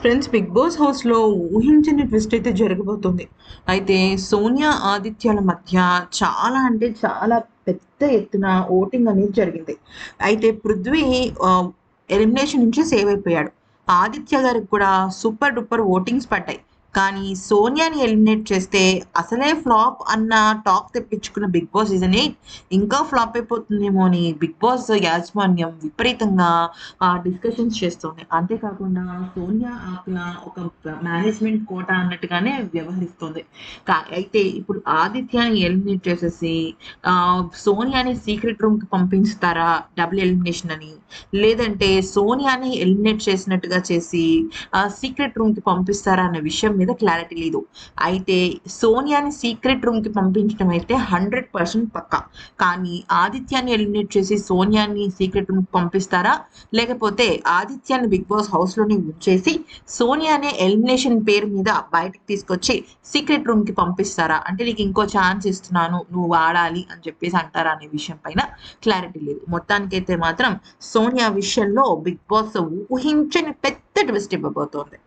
Friends big boss హౌస్లో ఊహించని twist అయితే జరగబోతుంది. అయితే సోనియా ఆదిత్యాల మధ్య చాలా అంటే చాలా పెద్ద ఎత్తున ఓటింగ్ అనేది జరిగింది. అయితే పృథ్వీ ఎలిమినేషన్ నుంచి సేవ్ అయిపోయాడు. ఆదిత్య గారికి కూడా సూపర్ డూపర్ ఓటింగ్స్ పడ్డాయి. కానీ సోనియాని ఎలిమినేట్ చేస్తే అసలే ఫ్లాప్ అన్న టాక్ తెప్పించుకున్న బిగ్ బాస్ సీజన్ ఎయిట్ ఇంకా ఫ్లాప్ అయిపోతుందేమో అని బిగ్ బాస్ యాజమాన్యం విపరీతంగా డిస్కషన్స్ చేస్తుంది. అంతేకాకుండా సోనియా ఆకుల ఒక మేనేజ్మెంట్ కోట అన్నట్టుగానే వ్యవహరిస్తుంది. అయితే ఇప్పుడు ఆదిత్యాని ఎలిమినేట్ చేసేసి సోనియాని సీక్రెట్ రూమ్కి పంపిస్తారా డబుల్ ఎలిమినేషన్ అని? లేదంటే సోనియాని ఎలిమినేట్ చేసినట్టుగా చేసి సీక్రెట్ రూమ్కి పంపిస్తారా అన్న విషయం మీద క్లారిటీ లేదు. అయితే సోనియాని సీక్రెట్ రూమ్కి పంపించడం అయితే హండ్రెడ్ పర్సెంట్ పక్క. కానీ ఆదిత్యాన్ని ఎలిమినేట్ చేసి సోనియాని సీక్రెట్ రూమ్కి పంపిస్తారా? లేకపోతే ఆదిత్యాన్ని బిగ్ బాస్ హౌస్లోనే ఉంచేసి సోనియానే ఎలిమినేషన్ పేరు మీద బయటకు తీసుకొచ్చి సీక్రెట్ రూమ్కి పంపిస్తారా? అంటే నీకు ఇంకో ఛాన్స్ ఇస్తున్నాను నువ్వు వాడాలి అని చెప్పేసి అంటారా అనే విషయం పైన క్లారిటీ లేదు. మొత్తానికైతే మాత్రం సోనియా విషయంలో బిగ్ బాస్ ఊహించని పెద్ద ట్విస్ట్ ఇవ్వబోతోంది.